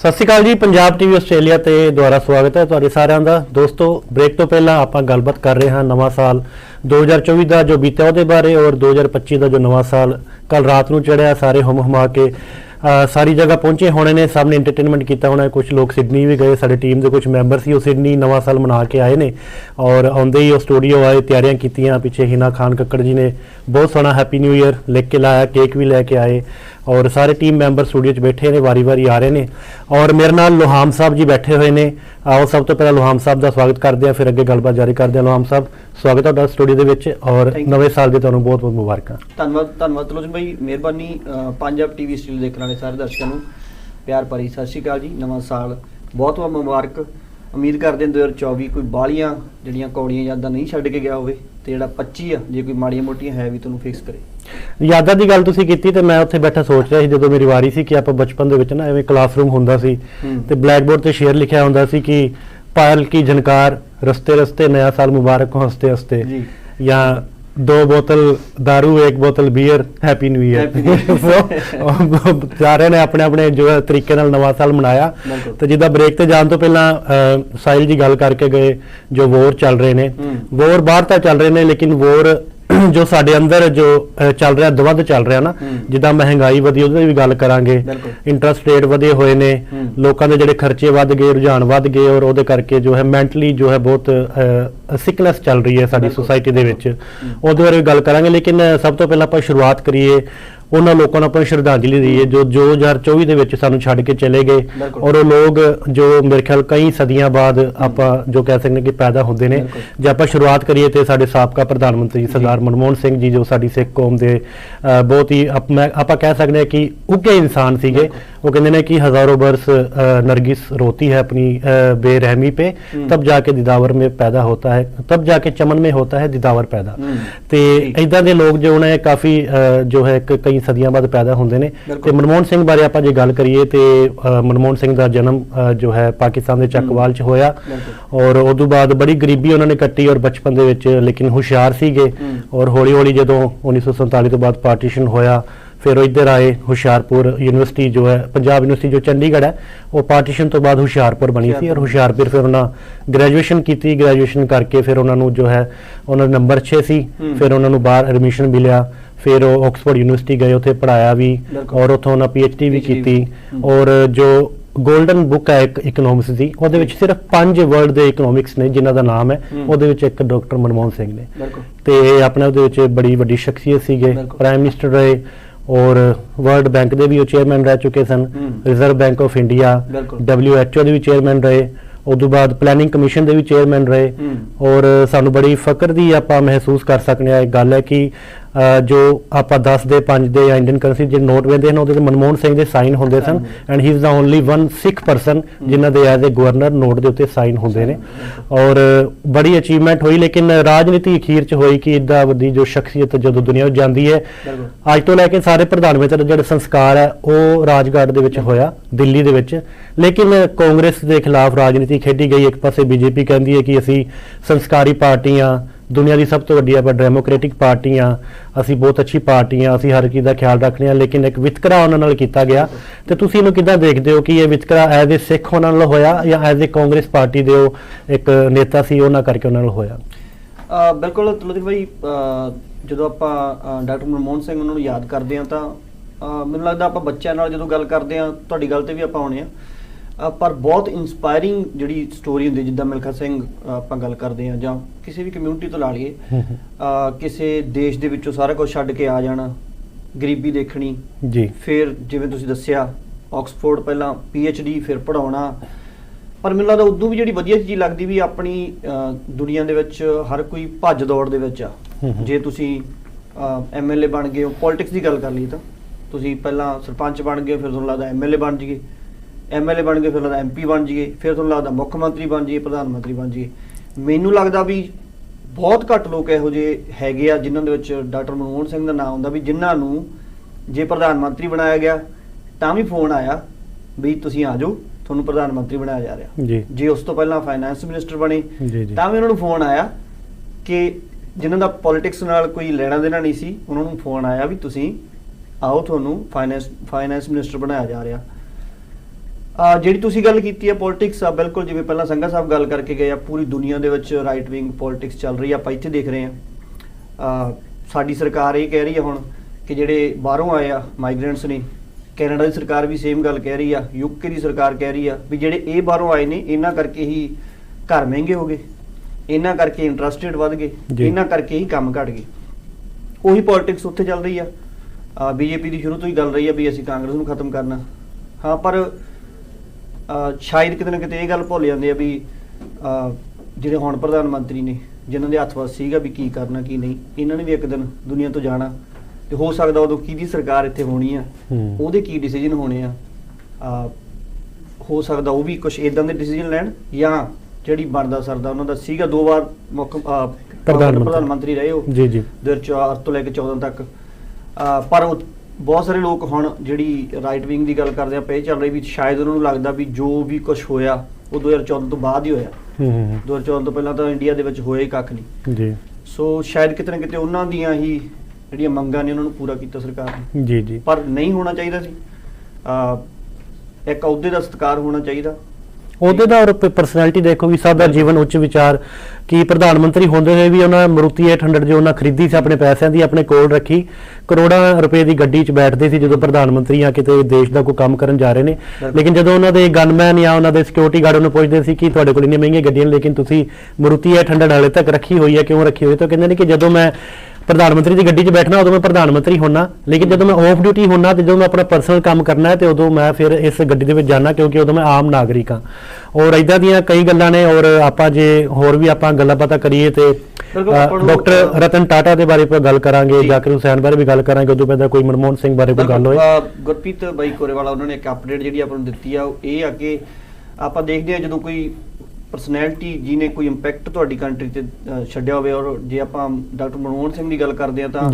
ਸਤਿ ਸ਼੍ਰੀ ਅਕਾਲ ਜੀ, Punjab TV Australia ਤੇ ਦੁਆਰਾ ਸਵਾਗਤ ਹੈ ਤੁਹਾਡੇ ਸਾਰਿਆਂ ਦਾ। ਦੋਸਤੋ, ਬ੍ਰੇਕ ਤੋਂ ਪਹਿਲਾਂ ਆਪਾਂ ਗੱਲਬਾਤ ਕਰ ਰਹੇ ਹਾਂ ਨਵਾਂ ਸਾਲ 2024 ਦਾ ਜੋ ਬੀਤਿਆ ਉਹਦੇ ਬਾਰੇ ਔਰ 2025 ਦਾ ਜੋ ਨਵਾਂ ਸਾਲ ਕੱਲ ਰਾਤ ਨੂੰ ਚੜਿਆ ਸਾਰੇ ਹਮ ਹਮਾ ਕੇ ਸਾਰੀ ਜਗ੍ਹਾ ਪਹੁੰਚੇ ਹੋਣੇ ਨੇ। ਸਭ ਨੇ ਐਂਟਰਟੇਨਮੈਂਟ ਕੀਤਾ ਹੋਣਾ ਕੁਝ ਲੋਕ ਸਿਡਨੀ ਵੀ ਗਏ, ਸਾਡੇ ਟੀਮ ਦੇ ਕੁਝ ਮੈਂਬਰ ਸੀ ਉਹ ਸਿਡਨੀ ਨਵਾਂ ਸਾਲ ਮਨਾ ਕੇ ਆਏ ਨੇ ਔਰ ਆਉਂਦੇ ਹੀ ਉਹ ਸਟੂਡੀਓ ਆਏ, ਤਿਆਰੀਆਂ ਕੀਤੀਆਂ। ਪਿੱਛੇ ਹਿਨਾ ਖਾਨ ਕੱਕੜ ਜੀ ਨੇ ਬਹੁਤ ਸੋਹਣਾ ਹੈਪੀ ਨਿਊ ਇਅਰ ਲਿਖ ਕੇ ਲਾਇਆ ਕੇਕ ਵੀ ਲੈ ਕੇ ਆਏ। ਔਰ ਸਾਰੇ ਟੀਮ ਮੈਂਬਰ ਸਟੂਡੀਓ 'ਚ ਬੈਠੇ ਨੇ ਵਾਰੀ-ਵਾਰੀ ਆ ਰਹੇ ਨੇ। ਔਰ ਮੇਰੇ ਨਾਲ ਲੋਹਾਮ ਸਾਹਿਬ ਜੀ ਬੈਠੇ ਹੋਏ ਨੇ। ਆਓ ਸਭ ਤੋਂ ਪਹਿਲਾਂ ਲੋਹਾਮ ਸਾਹਿਬ ਦਾ ਸਵਾਗਤ ਕਰਦੇ ਆ ਫਿਰ ਅੱਗੇ ਗੱਲਬਾਤ ਜਾਰੀ ਕਰਦੇ ਆ ਲੋਹਾਮ ਸਾਹਿਬ ਸਵਾਗਤ ਹੈ ਤੁਹਾਡਾ ਸਟੂਡੀਓ ਦੇ ਵਿੱਚ ਔਰ. ਨਵੇਂ ਸਾਲ ਦੀ ਤੁਹਾਨੂੰ ਬਹੁਤ-ਬਹੁਤ ਮੁਬਾਰਕਾਂ। ਧੰਨਵਾਦ ਧੰਨਵਾਦ ਤਲੋਚਨ ਭਾਈ। ਮਿਹਰਬਾਨੀ ਪੰਜਾਬ ਟੀਵੀ ਸਟੀਲ ਦੇਖਣ ਵਾਲੇ ਸਾਰੇ ਦਰਸ਼ਕਾਂ ਨੂੰ। ਪਿਆਰ ਭਰੀ ਸਤਿ ਸ਼੍ਰੀ ਅਕਾਲ ਜੀ। ਨਵਾਂ ਸਾਲ ਬਹੁਤ ਬਹੁਤ ਮੁਬਾਰਕ। ਉਮੀਦ ਕਰਦੇ ਹਾਂ 2024 ਕੋਈ ਬਾਲੀਆਂ ਜਿਹੜੀਆਂ ਕੌੜੀਆਂ ਯਾਦਾਂ ਨਹੀਂ ਛੱਡ ਕੇ ਗਿਆ ਹੋਵੇ ਤੇ ਜਿਹੜਾ 25 ਆ ਜੇ ਕੋਈ ਮਾੜੀਆਂ ਮੋਟੀਆਂ ਹੈ ਵੀ ਤੁਹਾਨੂੰ ਫਿਕਸ ਕਰੇ। ਯਾਦਾਂ ਦੀ ਗੱਲ ਤੁਸੀਂ ਕੀਤੀ ਤੇ ਮੈਂ ਉੱਥੇ ਬੈਠਾ ਸੋਚ ਰਿਹਾ ਸੀ ਜਦੋਂ ਮੇਰੀ ਵਾਰੀ ਸੀ ਕਿ ਆਪਾਂ ਬਚਪਨ ਦੇ ਵਿੱਚ ਨਾ ਐਵੇਂ ਕਲਾਸਰੂਮ ਹੁੰਦਾ ਸੀ ਤੇ ਬਲੈਕਬੋਰਡ ਤੇ ਸ਼ੇਅਰ ਲਿਖਿਆ ਹੁੰਦਾ ਸੀ ਕਿ ਪਾਇਲ ਕੀ ਝਨਕਾਰ ਰਸਤੇ ਰਸਤੇ ਨਇਆ ਸਾਲ ਮੁਬਾਰਕ ਹੋ ਹਸਤੇ ਹਸਤੇ। ਜੀ। ਜਾਂ ਦੋ ਬੋਤਲ दारू ਇੱਕ ਬੋਤਲ ਬੀਅਰ ਹੈਪੀ ਨਿਊ ਈਅਰ ਸਾਰਿਆਂ ਨੇ ਆਪਣੇ ਆਪਣੇ ਜੋ ਤਰੀਕੇ ਨਾਲ ਨਵਾਂ ਸਾਲ ਮਨਾਇਆ। ਤੇ ਜਿੱਦਾਂ ਬ੍ਰੇਕ ਤੇ ਜਾਣ ਤੋਂ ਪਹਿਲਾਂ ਸਾਇਲ ਜੀ ਗੱਲ ਕਰਕੇ ਗਏ ਜੋ ਵੋਰ ਚੱਲ ਰਹੇ ਨੇ। ਵੋਰ ਬਾਹਰ ਤਾਂ ਚੱਲ ਰਹੇ ਨੇ ਲੇਕਿਨ ਵੋਰ ਜੋ ਸਾਡੇ ਅੰਦਰ ਜੋ ਚੱਲ ਰਿਹਾ ਦਵੱਧ ਚੱਲ ਰਿਹਾ ਨਾ। ਜਿੱਦਾਂ ਮਹਿੰਗਾਈ ਵਧੀ ਉਹਦੇ ਵੀ ਗੱਲ ਕਰਾਂਗੇ। ਇੰਟਰਸਟ ਰੇਟ ਵਧੇ ਹੋਏ ਨੇ। ਲੋਕਾਂ ਦੇ ਜਿਹੜੇ ਖਰਚੇ ਵੱਧ ਗਏ ਰੁਝਾਨ ਵੱਧ ਗਏ ਔਰ ਉਹਦੇ ਕਰਕੇ ਜੋ ਹੈ ਮੈਂਟਲੀ ਜੋ ਹੈ ਬਹੁਤ ਸਿਕਨੈਸ ਚੱਲ ਰਹੀ ਹੈ ਸਾਡੀ। ਸੁਸਾਇਟੀ ਦੇ ਵਿੱਚ ਉਹਦੇ ਬਾਰੇ ਵੀ ਗੱਲ ਕਰਾਂਗੇ ਲੇਕਿਨ ਸਭ ਤੋਂ ਪਹਿਲਾਂ ਆਪਾਂ ਸ਼ੁਰੂਆਤ ਕਰੀਏ ਉਹਨਾਂ ਲੋਕਾਂ ਨੂੰ ਆਪਾਂ ਸ਼ਰਧਾਂਜਲੀ ਦੇਈਏ ਜੋ 2024 ਦੇ ਵਿੱਚ ਸਾਨੂੰ ਛੱਡ ਕੇ ਚਲੇ ਗਏ ਔਰ ਉਹ ਲੋਕ ਜੋ ਮੇਰੇ ਖਿਆਲ ਕਈ ਸਦੀਆਂ ਬਾਅਦ ਆਪਾਂ ਜੋ ਕਹਿ ਸਕਦੇ ਕਿ ਪੈਦਾ ਹੁੰਦੇ ਨੇ। ਜੇ ਆਪਾਂ ਸ਼ੁਰੂਆਤ ਕਰੀਏ ਤੇ ਸਾਡੇ ਸਾਬਕਾ ਪ੍ਰਧਾਨ ਮੰਤਰੀ ਸਰਦਾਰ ਮਨਮੋਹਨ ਸਿੰਘ ਜੀ ਜੋ ਸਾਡੀ ਸਿੱਖ ਕੌਮ ਦੇ ਬਹੁਤ ਹੀ ਆਪਾਂ ਕਹਿ ਸਕਦੇ ਹਾਂ ਕਿ ਉੱਗੇ ਇਨਸਾਨ ਸੀਗੇ। ਉਹ ਕਹਿੰਦੇ ਨੇ ਕਿ ਹਜ਼ਾਰੋ ਬਰਸ ਨਰਗਿਸ ਰੋਤੀ ਹੈ ਆਪਣੀ ਬੇਰਹਿਮੀ ਪੇ। ਤਬ ਜਾ ਕੇ ਦਿਦਾਵਰ ਮੇ ਪੈਦਾ पैदा ਹੈ। ਤਬ ਜਾ ਕੇ ਚਮਨ ਮੇ होता ਹੈ ਦਿਦਾਵਰ ਪੈਦਾ। ਤੇ इदा ਦੇ ਲੋਕ ਜੋ ने ਕਾਫੀ जो है कई ਕਈ ਸਦੀਆਂ ਬਾਅਦ ਪੈਦਾ ਹੁੰਦੇ ਨੇ। ਤੇ ਮਨਮੋਹਨ ਸਿੰਘ ਬਾਰੇ ਆਪਾਂ ਜੇ ਗੱਲ ਕਰੀਏ ਤੇ ਮਨਮੋਹਨ ਸਿੰਘ ਦਾ ਜਨਮ ਜੋ ਹੈ ਪਾਕਿਸਤਾਨ ਦੇ ਚੱਕਵਾਲ ਚ ਹੋਇਆ। ਔਰ ਉਦੋਂ ਬਾਅਦ ਬੜੀ ਗਰੀਬੀ ਉਹਨਾਂ ਨੇ ਕੱਟੀ ਔਰ ਬਚਪਨ ਦੇ ਵਿੱਚ ਲੇਕਿਨ ਹੁਸ਼ਿਆਰ ਸੀਗੇ। ਔਰ ਹੌਲੀ ਹੌਲੀ ਜਦੋਂ 1947 ਤੋਂ ਬਾਅਦ ਪਾਰਟੀਸ਼ਨ ਹੋਇਆ ਫਿਰ ਉਹ ਇੱਧਰ ਆਏ ਹੁਸ਼ਿਆਰਪੁਰ ਯੂਨੀਵਰਸਿਟੀ ਜੋ ਹੈ ਪੰਜਾਬ ਯੂਨੀਵਰਸਿਟੀ ਜੋ ਚੰਡੀਗੜ੍ਹ ਹੈ ਉਹ ਪਾਰਟੀਸ਼ਨ ਤੋਂ ਬਾਅਦ ਹੁਸ਼ਿਆਰਪੁਰ ਬਣੀ ਸੀ। ਔਰ ਹੁਸ਼ਿਆਰਪੁਰ। ਫਿਰ ਉਹਨਾਂ ਗ੍ਰੈਜੂਏਸ਼ਨ ਕੀਤੀ। ਗ੍ਰੈਜੂਏਸ਼ਨ ਕਰਕੇ ਫਿਰ ਉਹਨਾਂ ਨੂੰ ਜੋ ਹੈ ਉਹਨਾਂ ਦਾ ਨੰਬਰ 6 ਸੀ। ਫਿਰ ਉਹਨਾਂ ਨੂੰ ਬਾਹਰ ਐਡਮਿਸ਼ਨ ਮਿਲਿਆ। ਫਿਰ ਉਹ ਆਕਸਫੋਰਡ ਯੂਨੀਵਰਸਿਟੀ ਗਏ ਉੱਥੇ ਪੜਾਇਆ ਵੀ। ਔਰ ਉੱਥੋਂ ਉਹਨਾਂ ਪੀਐਚਡੀ ਵੀ ਕੀਤੀ। ਔਰ ਜੋ 골ਡਨ ਬੁੱਕ ਹੈ ਇੱਕ ਇਕਨੋਮਿਕਸ ਦੀ ਉਹਦੇ ਵਿੱਚ ਸਿਰਫ ਪੰਜ ਵਰਲਡ ਦੇ ਇਕਨੋਮਿਕਸ ਨੇ ਜਿਨ੍ਹਾਂ ਦਾ ਨਾਮ ਹੈ। ਉਹਦੇ ਵਿੱਚ ਇੱਕ ਡਾਕਟਰ ਮਨਮੋਹਨ ਸਿੰਘ ਨੇ ਤੇ ਇਹ ਆਪਣੇ ਉਹਦੇ ਵਿੱਚ ਬੜੀ ਵੱਡੀ ਸ਼ਖਸੀਅਤ ਸੀਗੇ। ਪ੍ਰਾਈਮ ਮਿਨਿਸਟਰ ਰਹੇ ਔਰ ਵਰਲਡ ਬੈਂਕ ਦੇ ਵੀ ਉਹ ਚੇਅਰਮੈਨ ਰਹਿ ਚੁੱਕੇ ਸਨ। Reserve bank of India. WHO ਦੇ ਵੀ ਚੇਅਰਮੈਨ ਰਹੇ ਉਦੋਂ ਬਾਅਦ ਪਲੈਨਿੰਗ ਕਮਿਸ਼ਨ ਦੇ ਵੀ ਚੇਅਰਮੈਨ ਰਹੇ। ਔਰ ਸਾਨੂੰ ਬੜੀ ਫਕਰ ਦੀ ਆਪਾਂ ਮਹਿਸੂਸ ਕਰ ਸਕਨੇ ਆ ਇੱਕ ਗੱਲ ਹੈ ਕਿ ਜੋ ਆਪਾਂ 10 ਦੇ 5 ਦੇ ਜਾਂ ਇੰਡੀਅਨ ਕਰੰਸੀ ਜਿਹੜੇ ਨੋਟ ਵੇਂਦੇ ਹਨ ਉਹਦੇ ਤੇ ਮਨਮੋਹਨ ਸਿੰਘ ਦੇ ਸਾਈਨ ਹੁੰਦੇ ਸਨ and he is the only one Sikh person ਜਿਨ੍ਹਾਂ ਦੇ ਐਜ਼ ਅ ਗਵਰਨਰ ਨੋਟ ਦੇ ਉੱਤੇ ਸਾਈਨ ਹੁੰਦੇ ਨੇ। ਔਰ ਬੜੀ ਅਚੀਵਮੈਂਟ ਹੋਈ ਲੇਕਿਨ ਰਾਜਨੀਤੀ ਅਖੀਰ ਚ ਹੋਈ ਕਿ ਇਦਾਂ ਵੱਡੀ ਜੋ ਸ਼ਖਸੀਅਤ ਜਦੋਂ ਦੁਨੀਆ ਵਿੱਚ ਜਾਂਦੀ ਹੈ ਅੱਜ ਤੋਂ ਲੈ ਕੇ ਸਾਰੇ ਪ੍ਰਧਾਨ ਮੰਤਰੀ ਜਿਹੜਾ ਸੰਸਕਾਰ ਹੈ ਉਹ ਰਾਜਘਾਟ ਦੇ ਵਿੱਚ ਹੋਇਆ ਦਿੱਲੀ ਦੇ ਵਿੱਚ। ਲੇਕਿਨ ਕਾਂਗਰਸ ਦੇ ਖਿਲਾਫ ਰਾਜਨੀਤੀ ਖੇਡੀ ਗਈ ਇੱਕ ਪਾਸੇ ਬੀਜੇਪੀ ਕਹਿੰਦੀ ਹੈ ਕਿ ਅਸੀਂ ਸੰਸਕਾਰੀ ਪਾਰਟੀਆਂ ਦੁਨੀਆ ਦੀ ਸਭ ਤੋਂ ਵੱਡੀ ਆਪਾਂ ਡੈਮੋਕ੍ਰੈਟਿਕ ਪਾਰਟੀ ਪਾਰਟੀਆਂ ਅਸੀਂ ਬਹੁਤ ਅੱਛੀ ਪਾਰਟੀ ਪਾਰਟੀਆਂ ਅਸੀਂ ਹਰ ਚੀਜ਼ ਦਾ ਖਿਆਲ ਰੱਖਦੇ ਹਾਂ, ਲੇਕਿਨ ਇੱਕ ਵਿਤਕਰਾ ਉਹਨਾਂ ਨਾਲ ਕੀਤਾ ਗਿਆ। ਤੇ ਤੁਸੀਂ ਇਹਨੂੰ ਕਿੱਦਾਂ ਦੇਖਦੇ ਹੋ ਕਿ ਇਹ ਵਿਤਕਰਾ ਐਜ਼ ਅ ਸਿੱਖ ਉਹਨਾਂ ਨਾਲ ਹੋਇਆ ਜਾਂ ਐਜ਼ ਅ ਕਾਂਗਰਸ ਪਾਰਟੀ ਦੇ ਉਹ ਇੱਕ ਨੇਤਾ ਸੀ, ਉਹਨਾਂ ਕਰਕੇ ਉਹਨਾਂ ਨਾਲ ਹੋਇਆ? ਬਿਲਕੁਲ ਤਲੋਚਨ ਭਾਈ ਜਦੋਂ ਆਪਾਂ ਡਾਕਟਰ ਮਨਮੋਹਨ ਸਿੰਘ ਉਹਨਾਂ ਨੂੰ ਯਾਦ ਕਰਦੇ ਹਾਂ ਤਾਂ ਮੈਨੂੰ ਲੱਗਦਾ ਆਪਾਂ ਬੱਚਿਆਂ ਨਾਲ ਜਦੋਂ ਗੱਲ ਕਰਦੇ ਹਾਂ, ਤੁਹਾਡੀ ਗੱਲ ਤੇ ਵੀ ਆਪਾਂ ਆਉਣੇ ਆ ਪਰ ਬਹੁਤ ਇਨਸਪਾਇਰਿੰਗ ਜਿਹੜੀ ਸਟੋਰੀ ਹੁੰਦੀ ਜਿੱਦਾਂ ਮਿਲਖਾ ਸਿੰਘ ਆਪਾਂ ਗੱਲ ਕਰਦੇ ਹਾਂ ਜਾਂ ਕਿਸੇ ਵੀ ਕਮਿਊਨਿਟੀ ਤੋਂ ਲਾ ਲਈਏ ਕਿਸੇ ਦੇਸ਼ ਦੇ ਵਿੱਚੋਂ ਸਾਰਾ ਕੁਝ ਛੱਡ ਕੇ ਆ ਜਾਣਾ ਗਰੀਬੀ ਦੇਖਣੀ ਜੀ। ਫਿਰ ਜਿਵੇਂ ਤੁਸੀਂ ਦੱਸਿਆ ਆਕਸਫੋਰਡ ਪਹਿਲਾਂ ਡੀ ਫਿਰ ਪੜਾਉਣਾ ਪਰ ਮੈਨੂੰ ਲੱਗਦਾ ਉਦੋਂ ਵੀ ਜਿਹੜੀ ਵਧੀਆ ਚੀਜ਼ ਲੱਗਦੀ ਵੀ ਆਪਣੀ ਦੁਨੀਆ ਦੇ ਵਿੱਚ ਹਰ ਕੋਈ ਭੱਜ ਦੌੜ ਦੇ ਵਿੱਚ ਆ। ਜੇ ਤੁਸੀਂ ਐਮਐਲਏ ਬਣ ਗਏ ਹੋ ਪੋਲਿਟਿਕਸ ਦੀ ਗੱਲ ਕਰ ਲਈ ਤਾਂ ਤੁਸੀਂ ਪਹਿਲਾਂ ਸਰਪੰਚ ਬਣ ਗਏ ਫਿਰ ਤੁਹਾਨੂੰ ਲੱਗਦਾ ਐਮਐਲਏ ਬਣ ਜੀਏ ਐਮਐਲਏ ਬਣ ਗਏ ਫਿਰ ਲੱਗਦਾ ਐਮਪੀ ਬਣ ਜੀਏ ਫਿਰ ਤੁਹਾਨੂੰ ਲੱਗਦਾ ਮੁੱਖ ਮੰਤਰੀ ਬਣ ਜੀਏ ਪ੍ਰਧਾਨ ਮੰਤਰੀ ਬਣ ਜੀਏ ਮੈਨੂੰ ਲੱਗਦਾ ਵੀ ਬਹੁਤ ਘੱਟ ਲੋਕ ਇਹੋ ਜਿਹੇ ਹੈਗੇ ਆ ਜਿਨ੍ਹਾਂ ਦੇ ਵਿੱਚ ਡਾਕਟਰ ਮਨਮੋਹਨ ਸਿੰਘ ਦਾ ਨਾਮ ਹੁੰਦਾ ਵੀ ਜਿਨ੍ਹਾਂ ਨੂੰ ਜੇ ਪ੍ਰਧਾਨ ਮੰਤਰੀ ਬਣਾਇਆ ਗਿਆ ਤਾਂ ਵੀ ਫੋਨ ਆਇਆ ਵੀ ਤੁਸੀਂ ਆ ਜਾਓ ਤੁਹਾਨੂੰ ਪ੍ਰਧਾਨ ਮੰਤਰੀ ਬਣਾਇਆ ਜਾ ਰਿਹਾ। ਜੀ। ਉਸ ਤੋਂ ਪਹਿਲਾਂ ਫਾਈਨੈਂਸ ਮਿਨਿਸਟਰ ਬਣੇ ਤਾਂ ਵੀ ਉਹਨਾਂ ਨੂੰ ਫੋਨ ਆਇਆ ਕਿ ਜਿਨ੍ਹਾਂ ਦਾ ਪੋਲਿਟਿਕਸ ਨਾਲ ਕੋਈ ਲੈਣਾ ਦੇਣਾ ਨਹੀਂ ਸੀ ਉਹਨਾਂ ਨੂੰ ਫੋਨ ਆਇਆ ਵੀ ਤੁਸੀਂ ਆਓ ਤੁਹਾਨੂੰ ਫਾਈਨੈਂਸ ਫਾਈਨੈਂਸ ਮਿਨਿਸਟਰ ਬਣਾਇਆ ਜਾ ਰਿਹਾ। ਜਿਹੜੀ ਤੁਸੀਂ ਗੱਲ ਕੀਤੀ ਹੈ ਪੋਲਿਟਿਕਸ ਆ ਬਿਲਕੁਲ ਜਿਵੇਂ ਪਹਿਲਾਂ ਸੰਘਾ ਸਾਹਿਬ ਗੱਲ ਕਰਕੇ ਗਏ ਆ ਪੂਰੀ ਦੁਨੀਆ ਦੇ ਵਿੱਚ ਰਾਈਟ ਵਿੰਗ ਪੋਲਿਟਿਕਸ ਚੱਲ ਰਹੀ ਆ ਆਪਾਂ ਇੱਥੇ ਦੇਖ ਰਹੇ ਆ ਆ ਸਾਡੀ ਸਰਕਾਰ ਇਹ ਕਹਿ ਰਹੀ ਆ ਹੁਣ ਕਿ ਜਿਹੜੇ ਬਾਹਰੋਂ ਆਏ ਆ ਮਾਈਗ੍ਰੈਂਟਸ ਨੇ ਕੈਨੇਡਾ ਦੀ ਸਰਕਾਰ ਵੀ ਸੇਮ ਗੱਲ ਕਹਿ ਰਹੀ ਆ ਯੂਕੇ ਦੀ ਸਰਕਾਰ ਕਹਿ ਰਹੀ ਆ ਵੀ ਜਿਹੜੇ ਇਹ ਬਾਹਰੋਂ ਆਏ ਨੇ ਇਹਨਾਂ ਕਰਕੇ ਹੀ ਘਰ ਮਹਿੰਗੇ ਹੋ ਗਏ ਇਹਨਾਂ ਕਰਕੇ ਇੰਟਰਸਟਡ ਵੱਧ ਗਏ। ਇਹਨਾਂ ਕਰਕੇ ਹੀ ਕੰਮ ਘਟ ਗਏ। ਉਹੀ ਪੋਲਿਟਿਕਸ ਉੱਥੇ ਚੱਲ ਰਹੀ ਆ। ਬੀਜੇਪੀ ਦੀ ਸ਼ੁਰੂ ਤੋਂ ਹੀ ਗੱਲ ਰਹੀ ਆ ਵੀ ਅਸੀਂ ਕਾਂਗਰਸ ਨੂੰ ਖਤਮ ਕਰਨਾ। ਹਾਂ ਪਰ ਸ਼ਾਇਦ ਕਿਤੇ ਨਾ ਕਿਤੇ ਇਹ ਗੱਲ ਭੁੱਲ ਜਾਂਦੇ ਆ ਵੀ ਜਿਹੜੇ ਹੁਣ ਪ੍ਰਧਾਨ ਮੰਤਰੀ ਨੇ ਜਿਨ੍ਹਾਂ ਦੇ ਹੱਥ ਵੱਸ ਸੀਗਾ ਵੀ ਕੀ ਕਰਨਾ ਕੀ ਨਹੀਂ ਇਹਨਾਂ ਨੇ ਵੀ ਇੱਕ ਦਿਨ ਦੁਨੀਆ ਤੋਂ ਜਾਣਾ ਤੇ ਹੋ ਸਕਦਾ ਉਦੋਂ ਕਿਹਦੀ ਸਰਕਾਰ ਇੱਥੇ ਹੋਣੀ ਆ ਹੂੰ ਉਹਦੇ ਕੀ ਡਿਸੀਜਨ ਹੋਣੇ ਆ ਹੋ ਸਕਦਾ ਉਹ ਵੀ ਕੁਝ ਇਦਾਂ ਦੇ ਡਿਸੀਜਨ ਲੈਣ ਜਾਂ ਜਿਹੜੀ ਬਣਦਾ ਸਰਦਾ ਉਹਨਾਂ ਦਾ ਸੀਗਾ ਦੋ ਵਾਰ ਮੁੱਖ ਪ੍ਰਧਾਨ ਮੰਤਰੀ। ਰਹੇ ਉਹ ਜੀ ਜੀ 2004 ਤੋਂ ਲੈ ਕੇ 14 ਤੱਕ ਪਰ ਬਹੁਤ ਸਾਰੇ ਲੋਕ ਹੁਣ ਜਿਹੜੀ ਰਾਈਟ ਵਿੰਗ ਦੀ ਗੱਲ ਕਰਦੇ ਆ ਪਏ ਚੱਲ ਰਹੀ ਵੀ ਸ਼ਾਇਦ ਉਹਨਾਂ ਨੂੰ ਲੱਗਦਾ ਵੀ ਜੋ ਵੀ ਕੁਝ ਹੋਇਆ ਉਹ 2014 ਤੋਂ ਬਾਅਦ ਹੀ ਹੋਇਆ। ਹੂੰ ਹੂੰ 2014 ਤੋਂ ਪਹਿਲਾਂ ਤਾਂ ਇੰਡੀਆ ਦੇ ਵਿੱਚ ਹੋਇਆ ਹੀ ਕੱਖ ਨਹੀਂ। ਜੀ। ਸੋ ਸ਼ਾਇਦ ਕਿਤੇ ਨਾ ਕਿਤੇ ਉਹਨਾਂ ਦੀਆਂ ਹੀ ਜਿਹੜੀਆਂ ਮੰਗਾਂ ਨੇ ਉਹਨਾਂ ਨੂੰ ਪੂਰਾ ਕੀਤਾ ਸਰਕਾਰ ਨੇ। ਜੀ ਜੀ। ਪਰ ਨਹੀਂ ਹੋਣਾ ਚਾਹੀਦਾ ਸੀ। ਅਹ ਇੱਕ ਅਹੁਦੇ ਦਾ ਸਤਿਕਾਰ ਹੋਣਾ ਚਾਹੀਦਾ। ਉਹਦੇ ਦਾ ਔਰ ਪਰਸਨੈਲਿਟੀ ਦੇਖੋ ਵੀ ਸਭ ਦਾ ਜੀਵਨ ਉੱਚ ਵਿਚਾਰ ਕਿ ਪ੍ਰਧਾਨ ਮੰਤਰੀ ਹੁੰਦੇ ਹੋਏ ਵੀ ਉਹਨਾਂ ਮਰੂਤੀ 800 ਜੋ ਉਹਨਾਂ ਖਰੀਦੀ ਸੀ ਆਪਣੇ ਪੈਸਿਆਂ ਦੀ ਆਪਣੇ ਕੋਲ ਰੱਖੀ। ਕਰੋੜਾਂ ਰੁਪਏ ਦੀ ਗੱਡੀ 'ਚ ਬੈਠਦੇ ਸੀ ਜਦੋਂ ਪ੍ਰਧਾਨ ਮੰਤਰੀ ਆ ਕਿਤੇ ਦੇਸ਼ ਦਾ ਕੋਈ ਕੰਮ ਕਰਨ ਜਾ ਰਹੇ ਨੇ। ਲੇਕਿਨ ਜਦੋਂ ਉਹਨਾਂ ਦੇ ਗਨਮੈਨ ਜਾਂ ਉਹਨਾਂ ਦੇ ਸਿਕਿਉਰਿਟੀ ਗਾਰਡ ਉਹਨੂੰ ਪੁੱਛਦੇ ਸੀ ਕਿ ਤੁਹਾਡੇ ਕੋਲ ਇੰਨੀਆਂ ਮਹਿੰਗੀਆਂ ਗੱਡੀਆਂ ਲੇਕਿਨ ਤੁਸੀਂ ਮਰੂਤੀ 800 ਹਾਲੇ ਤੱਕ ਰੱਖੀ ਹੋਈ ਹੈ ਕਿਉਂ ਰੱਖੀ ਹੋਈ ਹੈ? ਤਾਂ ਕਹਿੰਦੇ ਨੇ ਕਿ ਜਦੋਂ ਮੈਂ ਪ੍ਰਧਾਨ ਮੰਤਰੀ ਦੀ ਗੱਡੀ 'ਚ ਬੈਠਣਾ ਉਦੋਂ ਮੈਂ ਪ੍ਰਧਾਨ ਮੰਤਰੀ ਹੁੰਨਾ। ਲੇਕਿਨ ਜਦੋਂ ਮੈਂ ਆਫ ਡਿਊਟੀ ਹੁੰਨਾ ਤੇ ਜਦੋਂ ਮੈਂ ਆਪਣਾ ਪਰਸਨਲ ਕੰਮ ਕਰਨਾ ਹੈ ਤੇ ਉਦੋਂ ਮੈਂ ਫਿਰ ਇਸ ਗੱਡੀ ਦੇ ਵਿੱਚ ਜਾਣਾ ਕਿਉਂਕਿ ਉਦੋਂ ਮੈਂ ਆਮ ਨਾਗਰਿਕ ਹਾਂ। ਔਰ ਇਦਾਂ ਦੀਆਂ ਕਈ ਗੱਲਾਂ ਨੇ ਔਰ ਆਪਾਂ ਜੇ ਹੋਰ ਵੀ ਆਪਾਂ ਗੱਲਾਂ ਪਤਾ ਕਰੀਏ ਤੇ ਡਾਕਟਰ ਰਤਨ ਟਾਟਾ ਦੇ ਬਾਰੇ ਆਪਾਂ ਗੱਲ ਕਰਾਂਗੇ। ਜਾਕਿਰ ਹੁਸੈਨ ਬਾਰੇ ਵੀ ਗੱਲ ਕਰਾਂਗੇ ਉਦੋਂ ਪਹਿਲਾਂ ਕੋਈ ਮਨਮੋਹਨ ਸਿੰਘ ਬਾਰੇ ਕੋਈ ਗੱਲ ਹੋਏ। ਗੁਰਪ੍ਰੀਤ ਬਾਈ ਕੋਰੇਵਾਲਾ ਉਹਨਾਂ ਨੇ ਇੱਕ ਅਪਡੇਟ ਜਿਹੜੀ ਆਪਾਂ ਨੂੰ ਦਿੱਤੀ ਆ ਉਹ ਇਹ ਆ ਕਿ ਆਪਾਂ ਦੇਖਦੇ ਆ ਜਦੋਂ ਕੋਈ ਪਰਸਨੈਲਿਟੀ ਜਿਹਨੇ ਕੋਈ ਇੰਪੈਕਟ ਤੁਹਾਡੀ ਕੰਟਰੀ ਤੇ ਛੱਡਿਆ ਹੋਵੇ ਔਰ ਜੇ ਆਪਾਂ ਡਾਕਟਰ ਮਨਮੋਹਨ ਸਿੰਘ ਦੀ ਗੱਲ ਕਰਦੇ ਆ ਤਾਂ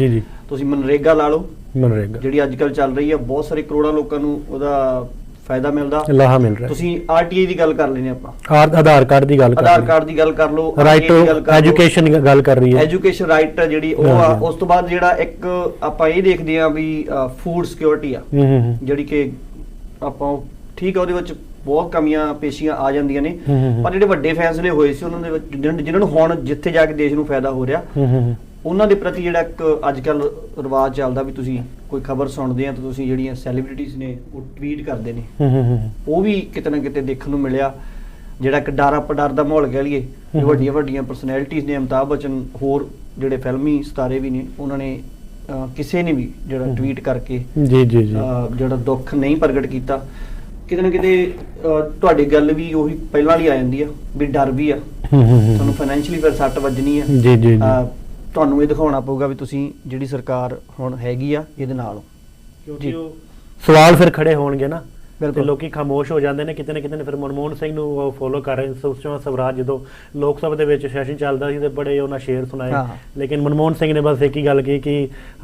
ਤੁਸੀਂ ਮਨਰੇਗਾ ਲਾ ਲਓ। ਮਨਰੇਗਾ। ਜਿਹੜੀ ਅੱਜ ਕੱਲ ਚੱਲ ਰਹੀ ਆ ਬਹੁਤ ਸਾਰੇ ਕਰੋੜਾਂ ਲੋਕਾਂ ਨੂੰ ਉਹਦਾ ਫਾਇਦਾ ਮਿਲਦਾ। ਲਾਹਾ ਮਿਲ ਰਿਹਾ। ਤੁਸੀਂ ਆਰਟੀਆਈ ਦੀ ਗੱਲ ਕਰ ਲੈਨੇ ਆਪਾਂ। ਆਧਾਰ ਕਾਰਡ ਦੀ ਗੱਲ ਕਰ ਆਧਾਰ ਕਾਰਡ ਦੀ ਗੱਲ ਕਰ ਲਓ ਰਾਈਟ। ਐਜੂਕੇਸ਼ਨ ਦੀ ਗੱਲ ਕਰ ਰਹੀ ਹੈ। ਐਜੂਕੇਸ਼ਨ ਰਾਈਟ ਜਿਹੜੀ ਉਹ ਹਾਂ, ਆ ਹਾਂ। ਉਸ ਤੋਂ ਬਾਅਦ ਜਿਹੜਾ ਇੱਕ ਆਪਾਂ ਇਹ ਦੇਖਦੇ ਆ ਵੀ ਫੂਡ ਸਿਕਿਉਰਿਟੀ ਆ। ਹੂੰ ਹੂੰ ਹੂੰ। ਜਿਹੜੀ ਕਿ ਆਪਾਂ ਠੀਕ ਆ ਉਹਦੇ ਵਿੱਚ ਬਹੁਤ ਕਮੀਆਂ ਪੇਸ਼ੀਆਂ ਆ ਜਾਂਦੀਆਂ ਨੇ। ਪਰ ਜਿਹੜੇ ਵੱਡੇ ਫੈਸਲੇ ਹੋਏ ਸੀ ਉਹਨਾਂ ਦੇ ਵਿੱਚ ਜਿਨ੍ਹਾਂ ਨੂੰ ਹੁਣ ਜਿੱਥੇ ਜਾ ਕੇ ਦੇਸ਼ ਨੂੰ ਫਾਇਦਾ ਹੋ ਰਿਹਾ ਉਹਨਾਂ ਦੇ ਪ੍ਰਤੀ ਜਿਹੜਾ ਇੱਕ ਅੱਜ ਕੱਲ ਰਿਵਾਜ ਚੱਲਦਾ ਵੀ ਤੁਸੀਂ ਕੋਈ ਖਬਰ ਸੁਣਦੇ ਆ ਤਾਂ ਤੁਸੀਂ ਜਿਹੜੀਆਂ ਸੈਲੀਬ੍ਰਿਟੀਜ਼ ਨੇ ਉਹ ਟਵੀਟ ਕਰਦੇ ਨੇ। ਉਹ ਵੀ ਕਿਤੇ ਨਾ ਕਿਤੇ ਦੇਖਣ ਨੂੰ ਮਿਲਿਆ। ਜਿਹੜਾ ਇੱਕ ਡਰ ਪਡਰ ਦਾ ਮਾਹੌਲ ਕਹਿ ਲਈਏ ਹਮ। ਵੱਡੀਆਂ ਵੱਡੀਆਂ ਪਰਸਨੈਲਿਟੀਜ਼ ਨੇ ਅਮਿਤਾਭ ਬਚਨ ਹੋਰ ਜਿਹੜੇ ਫਿਲਮੀ ਸਿਤਾਰੇ ਵੀ ਨੇ ਉਹਨਾਂ ਨੇ ਕਿਸੇ ਨੇ ਵੀ ਜਿਹੜਾ। ਟਵੀਟ ਕਰਕੇ ਜੀ ਜੀ ਜੀ। ਜਿਹੜਾ ਦੁੱਖ ਨਹੀਂ ਪ੍ਰਗਟ ਕੀਤਾ। ਕਿਤੇ ਨਾ ਕਿਤੇ ਅਹ, ਤੁਹਾਡੀ ਗੱਲ ਵੀ ਉਹੀ ਪਹਿਲਾਂ ਵਾਲੀ ਆ ਜਾਂਦੀ ਆ ਵੀ ਡਰ ਵੀ ਆ। ਹੂੰ ਹੂੰ ਹੂੰ। ਤੁਹਾਨੂੰ ਫਾਈਨੈਂਸ਼ੀਅਲੀ ਫਿਰ ਸੱਟ ਵੱਜਣੀ ਆ। ਜੀ ਜੀ ਜੀ। ਅਹ, ਤੁਹਾਨੂੰ ਇਹ ਦਿਖਾਉਣਾ ਪਊਗਾ ਵੀ ਤੁਸੀਂ ਜਿਹੜੀ ਸਰਕਾਰ ਹੁਣ ਹੈਗੀ ਆ ਇਹਦੇ ਨਾਲ। ਹੋ ਕਿਉਂਕਿ ਜੀ। ਉਹ ਸਵਾਲ ਫਿਰ ਖੜੇ ਹੋਣਗੇ ਨਾ। ਤੇ ਬਿਲਕੁਲ ਲੋਕੀ ਖਾਮੋਸ਼ ਹੋ ਜਾਂਦੇ ਨੇ ਕਿਤੇ ਨਾ ਕਿਤੇ ਨੇ ਫਿਰ ਮਨਮੋਹਨ ਸਿੰਘ ਨੂੰ ਫੋਲੋ ਕਰ ਰਹੇ ਨੇ ਸੁਸ਼ਮਾ ਸਵਰਾਜ ਜਦੋਂ ਲੋਕ ਸਭਾ ਦੇ ਵਿੱਚ ਸੈਸ਼ਨ ਚੱਲਦਾ ਸੀ ਤੇ ਬੜੇ ਉਹਨਾਂ ਸ਼ੇਰ ਸੁਣਾਏ ਹਾਂ। लेकिन मनमोहन सिंह ने बस एक ही गल की कि